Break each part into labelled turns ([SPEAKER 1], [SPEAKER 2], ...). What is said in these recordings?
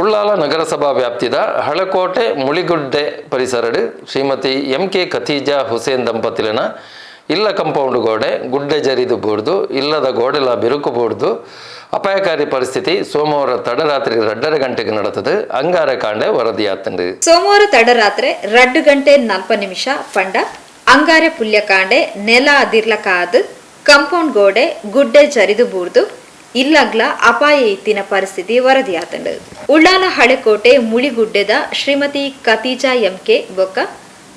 [SPEAKER 1] ಉಳ್ಳಾಲ ನಗರಸಭಾ ವ್ಯಾಪ್ತಿದ ಹಳಕೋಟೆ ಮುಳಿಗುಡ್ಡೆ ಪರಿಸರಡು ಶ್ರೀಮತಿ ಎಂ ಕೆ ಖತೀಜಾ ಹುಸೇನ್ ದಂಪತಿಲನ ಇಲ್ಲ ಕಂಪೌಂಡ್ ಗೋಡೆ, ಗುಡ್ಡೆ ಜರಿದು ಬೂಡ್ದು ಇಲ್ಲದ ಗೋಡೆಲ ಬಿರುಕು ಬೂಡ್ದು ಅಪಾಯಕಾರಿ ಪರಿಸ್ಥಿತಿ, ಸೋಮವಾರ ತಡರಾತ್ರಿ ರಡ್ಡರ ಗಂಟೆಗೆ ನಡೆತದು ಅಂಗಾರ ಕಾಂಡೆ ವರದಿಯಾತಂಡು.
[SPEAKER 2] ಸೋಮವಾರ ತಡರಾತ್ರಿ ರಡ್ಡು ಗಂಟೆ ನಲ್ಪ ನಿಮಿಷ ಪಂಡ ಅಂಗಾರೆ ಪುಲ್ಯಕಾಂಡೆ ನೆಲ ಅದಿರ್ಲಕಾದ್, ಕಂಪೌಂಡ್ ಗೋಡೆ, ಗುಡ್ಡೆ ಜರಿದು ಬೂರ್ದು. ಇಲ್ಲಗ್ಲ ಅಪಾಯ ಇತ್ತಿನ ಪರಿಸ್ಥಿತಿ ವರದಿಯಾತಂಡ. ಉಳ್ಳಾಲ ಹಳೆಕೋಟೆ ಮುಳಿಗುಡ್ಡೆದ ಶ್ರೀಮತಿ ಕತೀಜಾ ಎಂಕೆ ಬೊಕ್ಕ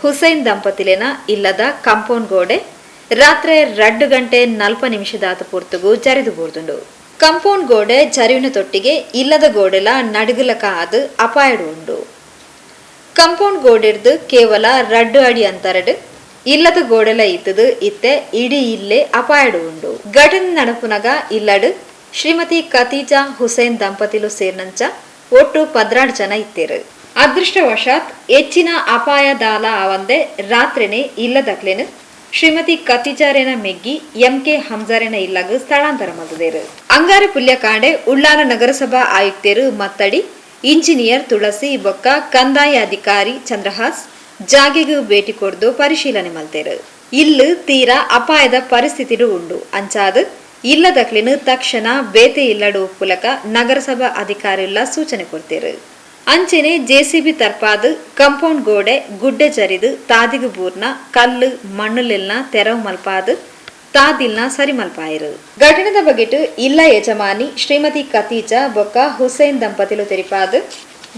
[SPEAKER 2] ಹುಸೈನ್ ದಂಪತಿಲೆನ ಇಲ್ಲದ ಕಂಪೌಂಡ್ ಗೋಡೆ ರಾತ್ರಿ ರಡ್ಡು ಗಂಟೆ ನಲ್ಪ ನಿಮಿಷದಾತ ಪೂರ್ತುಗು ಜರಿದು ಬೋರ್ದುಂಡು. ಕಂಪೌಂಡ್ ಗೋಡೆ ಜರಿವಿನ ತೊಟ್ಟಿಗೆ ಇಲ್ಲದ ಗೋಡೆಲ ನಡುಗಲಕ ಆದ್ ಅಪಾಯಡು ಉಂಡು ಕಂಪೌಂಡ್ ಗೋಡೆಡ್ದು ಕೇವಲ ರಡ್ಡು ಅಡಿ ಅಂತರಡು ಇಲ್ಲದ ಗೋಡೆಲ ಇತ್ತದು ಇತ್ತೆ ಇಡೀ ಇಲ್ಲೇ ಅಪಾಯಡು ಉಂಡು ಘಟನೆ ನಡಪುನಗ ಇಲ್ಲಡು ಶ್ರೀಮತಿ ಖತೀಜಾ ಹುಸೇನ್ ದಂಪತಿಲು ಸೇರ್ನಂಚ ಒಟ್ಟು ಪದ್ರಾಡ್ ಜನ ಇತ್ತೇರು ಅದೃಷ್ಟವಶಾತ್ ಹೆಚ್ಚಿನ ಅಪಾಯ ದಾಲ ಆವಂದೆ ರಾತ್ರಿನೇ ಇಲ್ಲದಕ್ಲೇನು ಶ್ರೀಮತಿ ಕತಿಜಾರೇನ ಮೆಗ್ಗಿ ಎಂ ಕೆ ಹಂಜಾರೇನ ಇಲ್ಲಗ ಸ್ಥಳಾಂತರ ಮಾಡಿದರು. ಅಂಗಾರ ಪುಲ್ಯಕಾಂಡೆ ಉಳ್ಳಾಲ ನಗರಸಭಾ ಆಯುಕ್ತರು ಮತ್ತಡಿ ಇಂಜಿನಿಯರ್ ತುಳಸಿ ಬೊಕ್ಕ ಕಂದಾಯ ಅಧಿಕಾರಿ ಚಂದ್ರಹಾಸ್ ಜಾಗೆಗೂ ಭೇಟಿ ಕೊಡ್ದು ಪರಿಶೀಲನೆ ಮಾಡ್ತೇರು. ಇಲ್ಲಿ ತೀರಾ ಅಪಾಯದ ಪರಿಸ್ಥಿತಿ ಉಂಡು. ಅಂಚಾದ ಇಲ್ಲದಕ್ಲಿನು ತಕ್ಷಣ ಬೇತೆ ಇಲ್ಲಡು ಪುಲಕ ನಗರಸಭಾ ಅಧಿಕಾರಿಲ್ಲ ಸೂಚನೆ ಕೊಡ್ತೀರು. ಅಂಚೆನೆ ಜೆಸಿಬಿ ತರ್ಪಾದ್, ಕಂಪೌಂಡ್ ಗೋಡೆ, ಗುಡ್ಡೆ ಜರಿದು, ತಾದಿಗು ಬೂರ್ನ, ಕಲ್ಲು, ಮಣ್ಣುಲಿಲ್ನ ತೆರವು ಮಲ್ಪಾದ್, ತಾದಿಲ್ನ ಸರಿ ಮಲ್ಪಾಯಿರು. ಘಟನೆದ ಬಗೆಟು ಇಲ್ಲ ಯಜಮಾನಿ ಶ್ರೀಮತಿ ಕತೀಜ ಬೊಕ್ಕ ಹುಸೇನ್ ದಂಪತಿಲು ತೆರಿಪಾದ್,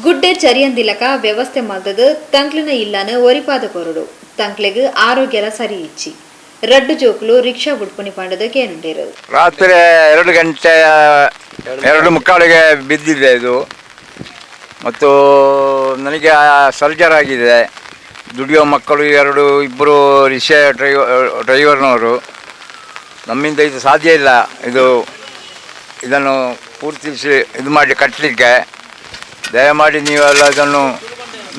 [SPEAKER 2] ಗುಡ್ಡೆ ಚರಿಯಂದಿಲಕ ವ್ಯವಸ್ಥೆ ಮಲ್ದದು ತಂಕ್ಲಿನ ಇಲ್ಲನ ಒರಿಪಾದ ಕೊರಡು. ತಂಕ್ಲೆಗ್ ಆರೋಗ್ಯದ ಸರಿ ಇಚ್ಚಿ. ರಡ್ಡು ಜೋಕ್ಲು ರಿಕ್ಷಾ ಬುಡ್ಪುನಿ ಪಾಂಡದಕ್ಕೆ ಕೇನುಂಡೇರು
[SPEAKER 3] ರಾತ್ರಿ ಎರಡು ಗಂಟೆ, ಎರಡು ಮುಕ್ಕಾಲಿಗೆ ಬಿದ್ದಿದೆ ಇದು. ಮತ್ತು ನನಗೆ ಸರ್ಜರ್ ಆಗಿದೆ. ದುಡಿಯೋ ಮಕ್ಕಳು ಎರಡು ಇಬ್ಬರು ರಿಕ್ಷಾ ಡ್ರೈವ, ಡ್ರೈವರ್ನವರು. ನಮ್ಮಿಂದ ಇದು ಸಾಧ್ಯ ಇಲ್ಲ. ಇದು, ಇದನ್ನು ಪೂರ್ತಿಸಿ ಇದು ಮಾಡಿ ಕಟ್ಟಲಿಕ್ಕೆ ದಯಮಾಡಿ ನೀವೆಲ್ಲ ಇದನ್ನು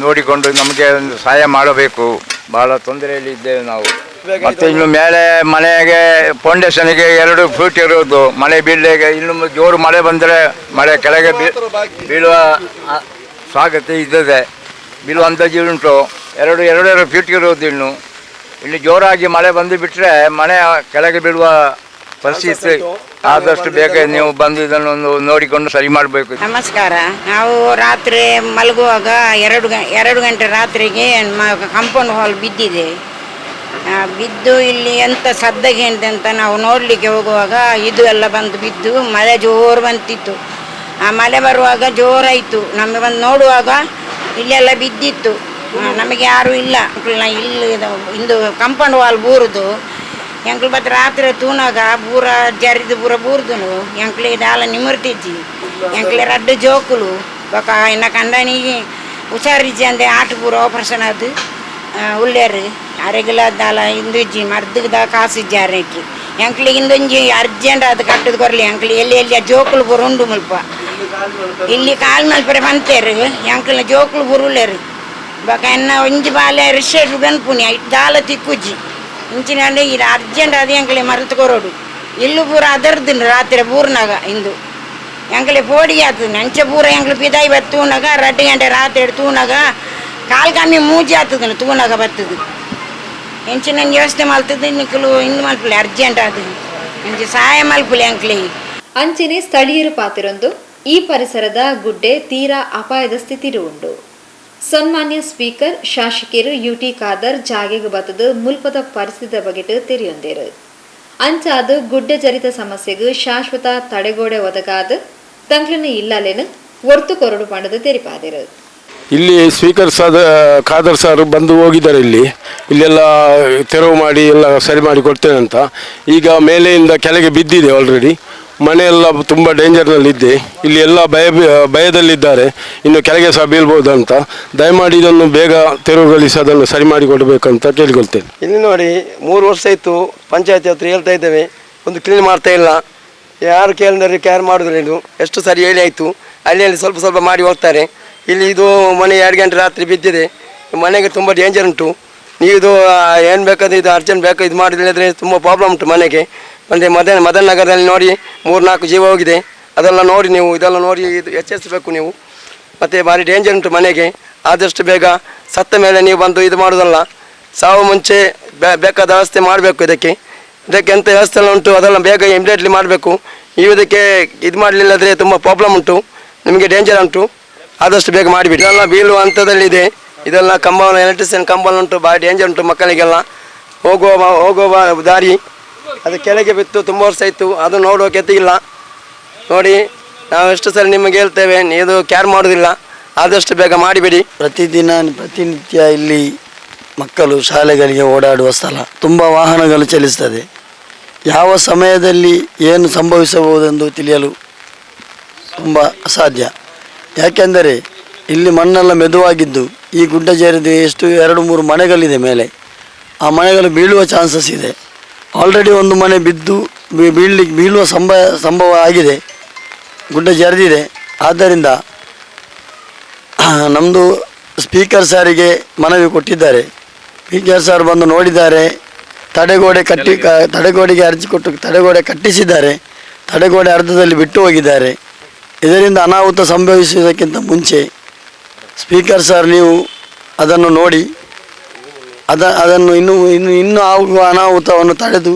[SPEAKER 3] ನೋಡಿಕೊಂಡು ನಮಗೆ ಒಂದು ಸಹಾಯ ಮಾಡಬೇಕು. ಭಾಳ ತೊಂದರೆಯಲ್ಲಿ ಇದ್ದೇವೆ ನಾವು. ಮತ್ತೆ ಇನ್ನು ಮೇಲೆ ಮನೆಗೆ ಫೌಂಡೇಶನ್ಗೆ ಎರಡು ಫೀಟ್ ಇರೋದು ಮಳೆ ಬೀಳಲಿಕ್ಕೆ ಇನ್ನು ಜೋರು ಮಳೆ ಬಂದರೆ ಮಳೆ ಕೆಳಗೆ ಬೀ- ಬೀಳುವ ಸ್ವಾಗತ ಸಾಧ್ಯತೆ ಇದ್ದದೆ ಬೀಳುವ ಅಂದಾಜು ಉಂಟು. ಎರಡು ಎರಡೆರಡು ಫೀಟ್ ಇರೋದು ಇನ್ನು. ಇಲ್ಲಿ ಜೋರಾಗಿ ಮಳೆ ಬಂದು ಬಿಟ್ಟರೆ ಮನೆ ಕೆಳಗೆ ಬೀಳುವ ಪರಿಸ್ಥಿತಿ ಆದಷ್ಟು ಬೇಗ ನೀವು ಬಂದು ಇದನ್ನು ಒಂದು ನೋಡಿಕೊಂಡು ಸರಿ ಮಾಡಬೇಕು.
[SPEAKER 4] ನಮಸ್ಕಾರ. ನಾವು ರಾತ್ರಿ ಮಲಗುವಾಗ ಎರಡು ಗ ಎರಡು ಗಂಟೆ ರಾತ್ರಿಗೆ ಕಂಪೌಂಡ್ ಹಾಲ್ ಬಿದ್ದಿದೆ. ಬಿದ್ದು ಇಲ್ಲಿ ಎಂತ ಸದ್ದಗೆ ಅಂತ ನಾವು ನೋಡಲಿಕ್ಕೆ ಹೋಗುವಾಗ ಇದು ಎಲ್ಲ ಬಂದು ಬಿದ್ದು ಮಳೆ ಜೋರು ಬಂತಿತ್ತು. ಆ ಮಳೆ ಬರುವಾಗ ಜೋರಾಯಿತು. ನಮಗೆ ಬಂದು ನೋಡುವಾಗ ಇಲ್ಲೆಲ್ಲ ಬಿದ್ದಿತ್ತು. ನಮಗೆ ಯಾರೂ ಇಲ್ಲ. ಇಲ್ಲಿ ಇದು- ಕಂಪೌಂಡ್ ವಾಲ್ ಬೂರುದು. ಎಂಕ್ಲು ಬತ್ ರಾತ್ರಿ ತೂನಾಗ ಬೂರ ಜರಿದು ಬೂರ ಬೂರ್ದುನು. ಎಂಕ್ಲೆ ದಾಲ ನಿಮರ್ತಿಜ್ಜಿ ಎಂಕ್ಲೆ ರಡ್ಡು ಜೋಕುಲು. ಬೊಕ, ಇನ್ನ ಕಂಡನಿಗೆ ಹುಷಾರಿಜ್ಜಿ ಅಂದೆ ಆಟ ಪೂರ ಆಪರೇಷನ್ ಅದು. ಉಳ್ಳೇರು ಅರೆಗಿಲ ದಾಲ ಇಂದು ಇಜ್ಜಿ ಮರ್ದದ ಕಾಸು ಇಜ್ಜಿ ಅರೆಕಿ ಎಂಕ್ಲಿ ಇಂದೊಂಜಿ ಅರ್ಜೆಂಟ್ ಅದು ಕಟ್ಟದು ಕೊರ್ಲಿ ಎಂಕ್ಲಿ ಎಲ್ಲಿ ಎಲ್ಲಿ ಆ ಜೋಕುಲು ಬುರು ಉಂಡು ಮುಲ್ಪ ಇಲ್ಲಿ ಕಾಲ್ ಮಲ್ಪರೆ ಬಂತೇರು ಎಂಕ್ಲ ಜೋಕುಲು ಬುರುಳ್ಳೇರು ಬೊಕ ಎನ್ನ ಒಂಜಿ ಬಾಲೆ ರಿಷೇಟ್ ಬೆನ್ಪುನಿ ಐಟ್ ದಾಲ ತಿಕ್ಕುಜ್ಜಿ ಇಂಚಿನಂಡು ಇದು ಅರ್ಜೆಂಟ್ ಅದು ಎಂಕ್ಲೆ ಮರೆತು ಕೊರೋಡು ಇಲ್ಲು ಪೂರ ಅದರ್ದು ರಾತ್ರಿ ಪೂರ್ನಾಗ ಇಂದು ಎಂಕ್ಲೆ ಪೋಡಿಗೆ ಆತದ ಅಂಚ ಪೂರ ಎಂಕ್ಲೆ ಪಿದಾಯಿ ಬತ್ತು ತೂನಾಗ ರಡ್ಡು ಗಂಟೆ ರಾತ್ರಿ ತೂನಾಗ ಕಾಲ್ ಕಮ್ಮಿ ಮೂಜಿ ಆತದ ತೂನಾಗ ಬತ್ತದು ಹೆಂಚಿನ ಯೋಚನೆ ಮಲ್ತದ ನಿಕ್ಕಲು ಇನ್ನು ಮಲ್ಪಲಿ ಅರ್ಜೆಂಟ್ ಅದು ಹೆಂಚಿ ಸಹಾಯ ಮಲ್ಪಲಿ ಅಂಕ್ಲಿ.
[SPEAKER 2] ಅಂಚಿನ ಸ್ಥಳೀಯರು ಪಾತಿರೊಂದು ಈ ಪರಿಸರದ ಗುಡ್ಡೆ ತೀರಾ ಅಪಾಯದ ಸ್ಥಿತಿ ಉಂಡು ಸನ್ಮಾನ್ಯ ಸ್ಪೀಕರ್, ಶಾಸಕಿಯರು ಯುಟಿ ಖಾದರ್, ಜಾಗೆಗೆ ಬತ್ತದು ಮುಲ್ಪದ ಪರಿಸ್ಥಿತಿ ಬಗ್ಗೆ ತೆರೆಯೊಂದಿರು ಅಂಚಾದ ಗುಡ್ಡೆ ಜರಿತ ಸಮಸ್ಯೆಗೆ ಶಾಶ್ವತ ತಡೆಗೋಡೆ ಒದಗಾದ, ತಂಕ್ಲಿನ ಇಲ್ಲಲೇನು ಒರ್ತು ಕೊರಡು ಪಂಡದು ತೆರಿಪಾದಿರು.
[SPEAKER 5] ಇಲ್ಲಿ ಸ್ಪೀಕರ್ ಸಾದ, ಖಾದರ್ ಸರ್ ಬಂದು ಹೋಗಿದ್ದಾರೆ ಇಲ್ಲಿ. ಇಲ್ಲೆಲ್ಲ ತೆರವು ಮಾಡಿ ಎಲ್ಲ ಸರಿ ಮಾಡಿ ಕೊಡ್ತೇನೆ ಅಂತ. ಈಗ ಮೇಲೆಯಿಂದ ಕೆಳಗೆ ಬಿದ್ದಿದೆ ಆಲ್ರೆಡಿ ಮನೆಯೆಲ್ಲ ತುಂಬ ಡೇಂಜರ್ನಲ್ಲಿದ್ದೆ ಇಲ್ಲಿ ಎಲ್ಲ ಭಯ, ಭಯದಲ್ಲಿದ್ದಾರೆ. ಇನ್ನು ಕೆಳಗೆ ಸಹ ಬೀಳ್ಬೋದು ಅಂತ ದಯಮಾಡಿ ಇದನ್ನು ಬೇಗ ತೆರವುಗೊಳಿಸಿ, ಅದನ್ನು ಸರಿ ಮಾಡಿ ಕೊಡಬೇಕಂತ ಕೇಳಿಕೊಳ್ತೇನೆ.
[SPEAKER 6] ಇಲ್ಲಿ ನೋಡಿ, ಮೂರು ವರ್ಷ ಇತ್ತು ಪಂಚಾಯತಿ ಹತ್ರ ಹೇಳ್ತಾ ಇದ್ದೇವೆ. ಒಂದು ಕ್ಲೀನ್ ಮಾಡ್ತಾ ಇಲ್ಲ. ಯಾರು ಕೇಳಿದ್ರೆ ಕೇರ್ ಮಾಡೋದಿಲ್ಲ ಇದು ಎಷ್ಟು ಸರಿ ಹೇಳಿ ಆಯಿತು. ಅಲ್ಲಿ ಅಲ್ಲಿ ಸ್ವಲ್ಪ ಸ್ವಲ್ಪ ಮಾಡಿ ಹೋಗ್ತಾರೆ. ಇಲ್ಲಿ ಇದು ಮನೆ ಎರಡು ಗಂಟೆ ರಾತ್ರಿ ಬಿದ್ದಿದೆ. ಮನೆಗೆ ತುಂಬ ಡೇಂಜರ್ ಉಂಟು. ನೀವು ಇದು ಏನು ಬೇಕಾದ್ರೆ ಇದು ಅರ್ಜೆಂಟ್ ಬೇಕು ಇದು ಮಾಡಿದ್ರೆ ತುಂಬ ಪ್ರಾಬ್ಲಮ್ ಉಂಟು ಮನೆಗೆ. ಅಂದರೆ ಮದನ್ ಮದನ್ ನಗರದಲ್ಲಿ ನೋಡಿ ಮೂರು ನಾಲ್ಕು ಜೀವ ಹೋಗಿದೆ. ಅದೆಲ್ಲ ನೋಡಿ ನೀವು, ಇದೆಲ್ಲ ನೋಡಿ ಇದು ಎಚ್ಚರಿಸಬೇಕು ನೀವು. ಮತ್ತು ಭಾರಿ ಡೇಂಜರ್ ಉಂಟು ಮನೆಗೆ. ಆದಷ್ಟು ಬೇಗ ಸತ್ತ ಮೇಲೆ ನೀವು ಬಂದು ಇದು ಮಾಡೋದಲ್ಲ. ಸಾವು ಮುಂಚೆ ಬೇಕಾದ ವ್ಯವಸ್ಥೆ ಮಾಡಬೇಕು ಇದಕ್ಕೆ. ಇದಕ್ಕೆ ಎಂಥ ವ್ಯವಸ್ಥೆ ಎಲ್ಲ ಉಂಟು, ಅದೆಲ್ಲ ಬೇಗ ಇಮಿಡಿಯೇಟ್ಲಿ ಮಾಡಬೇಕು. ನೀವು ಇದಕ್ಕೆ ಇದು ಮಾಡಲಿಲ್ಲದ್ರೆ ತುಂಬ ಪ್ರಾಬ್ಲಮ್ ಉಂಟು. ನಿಮಗೆ ಡೇಂಜರ್ ಉಂಟು. ಆದಷ್ಟು ಬೇಗ ಮಾಡಿಬಿಡಿ. ಇದೆಲ್ಲ ಬೀಳುವ ಹಂತದಲ್ಲಿದೆ. ಇದೆಲ್ಲ ಕಂಬವನ್ನು ಎಲೆಕ್ಟ್ರಿಷಿಯನ್ ಕಂಬ ಉಂಟು ಭಾರಿ ಡೇಂಜರ್ ಉಂಟು ಮಕ್ಕಳಿಗೆಲ್ಲ ಹೋಗುವ ಹೋಗುವ ದಾರಿ. ಅದು ಕೆಳಗೆ ಬಿತ್ತು ತುಂಬ ವರ್ಷ ಇತ್ತು ಅದು ನೋಡೋಕೆ ಇಲ್ಲ ನೋಡಿ ನಾವು ಎಷ್ಟು ಸಲ ನಿಮಗೆ ಹೇಳ್ತೇವೆ ಇದು ಕ್ಯಾರ್ ಮಾಡೋದಿಲ್ಲ ಆದಷ್ಟು ಬೇಗ ಮಾಡಿಬಿಡಿ.
[SPEAKER 7] ಪ್ರತಿದಿನ ಪ್ರತಿನಿತ್ಯ ಇಲ್ಲಿ ಮಕ್ಕಳು ಶಾಲೆಗಳಿಗೆ ಓಡಾಡುವ ಸ್ಥಳ. ತುಂಬ ವಾಹನಗಳು ಚಲಿಸ್ತದೆ. ಯಾವ ಸಮಯದಲ್ಲಿ ಏನು ಸಂಭವಿಸಬಹುದೆಂದು ತಿಳಿಯಲು ತುಂಬ ಅಸಾಧ್ಯ. ಯಾಕೆಂದರೆ ಇಲ್ಲಿ ಮಣ್ಣೆಲ್ಲ ಮೆದುವಾಗಿದ್ದು ಈ ಗುಡ್ಡ ಸೇರಿದ ಎಷ್ಟು ಎರಡು ಮೂರು ಮನೆಗಳಿದೆ ಮೇಲೆ. ಆ ಮನೆಗಳು ಬೀಳುವ ಚಾನ್ಸಸ್ ಇದೆ. ಆಲ್ರೆಡಿ ಒಂದು ಮನೆ ಬಿದ್ದು ಬೀಳ್ಲಿಕ್ಕೆ ಬೀಳುವ ಸಂಭವ ಸಂಭವ ಆಗಿದೆ. ಗುಡ್ಡ ಜರಿದಿದೆ. ಆದ್ದರಿಂದ ನಮ್ಮದು ಸ್ಪೀಕರ್ ಸಾರಿಗೆ ಮನವಿ ಕೊಟ್ಟಿದ್ದಾರೆ. ಸ್ಪೀಕರ್ ಸಾರ್ ಬಂದು ನೋಡಿದ್ದಾರೆ. ತಡೆಗೋಡೆ ಕಟ್ಟಿ ತಡೆಗೋಡೆಗೆ ಅರ್ಜಿ ಕೊಟ್ಟು ತಡೆಗೋಡೆ ಕಟ್ಟಿಸಿದ್ದಾರೆ. ತಡೆಗೋಡೆ ಅರ್ಧದಲ್ಲಿ ಬಿಟ್ಟು ಹೋಗಿದ್ದಾರೆ. ಇದರಿಂದ ಅನಾಹುತ ಸಂಭವಿಸುವುದಕ್ಕಿಂತ ಮುಂಚೆ ಸ್ಪೀಕರ್ ಸರ್, ನೀವು ಅದನ್ನು ನೋಡಿ, ಅದ, ಅದನ್ನು ಇನ್ನೂ, ಇನ್ನು, ಇನ್ನೂ ಆಗುವ ಅನಾಹುತವನ್ನು ತಡೆದು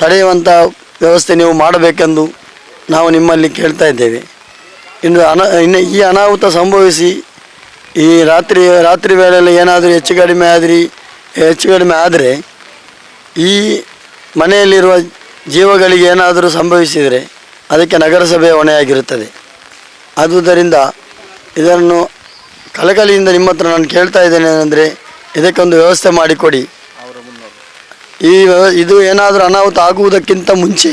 [SPEAKER 7] ತಡೆಯುವಂಥ ವ್ಯವಸ್ಥೆ ನೀವು ಮಾಡಬೇಕೆಂದು ನಾವು ನಿಮ್ಮಲ್ಲಿ ಕೇಳ್ತಾ ಇದ್ದೇವೆ. ಇನ್ನು ಅನ ಈ ಅನಾಹುತ ಸಂಭವಿಸಿ, ಈ ರಾತ್ರಿ ರಾತ್ರಿ ವೇಳೆಯಲ್ಲಿ ಏನಾದರೂ ಹೆಚ್ಚು ಕಡಿಮೆ ಆದ್ರಿ, ಹೆಚ್ಚು ಕಡಿಮೆ ಆದರೆ, ಈ ಮನೆಯಲ್ಲಿರುವ ಜೀವಗಳಿಗೆ ಏನಾದರೂ ಸಂಭವಿಸಿದರೆ, ಅದಕ್ಕೆ ನಗರಸಭೆ ಹೊಣೆಯಾಗಿರುತ್ತದೆ. ಆದುದರಿಂದ ಇದನ್ನು ಕಲಕಲಿಯಿಂದ ನಿಮ್ಮ ಹತ್ರ ನಾನು ಕೇಳ್ತಾ ಇದ್ದೇನೆ ಅಂದರೆ ಇದಕ್ಕೊಂದು ವ್ಯವಸ್ಥೆ ಮಾಡಿಕೊಡಿ. ಈ ವ್ಯವ ಇದು ಏನಾದರೂ ಅನಾಹುತ ಆಗುವುದಕ್ಕಿಂತ ಮುಂಚೆ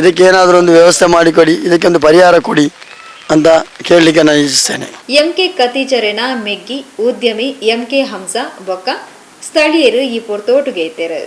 [SPEAKER 7] ಇದಕ್ಕೆ ಏನಾದರೂ ಒಂದು ವ್ಯವಸ್ಥೆ ಮಾಡಿಕೊಡಿ, ಇದಕ್ಕೊಂದು ಪರಿಹಾರ ಕೊಡಿ ಅಂತ ಕೇಳಲಿಕ್ಕೆ ನಾನು ಇಚ್ಛಿಸ್ತೇನೆ.
[SPEAKER 2] ಎಂಕೆ ಕತೀಜರೆನ ಮೆಗ್ಗಿ, ಉದ್ಯಮಿ, ಎಂಕೆ ಹಂಸ, ಬೊಕ್ಕ, ಸ್ಥಳೀಯರು ಈ ಪೊರ್ತೋಟುಗೆ ಇದ್ದಾರೆ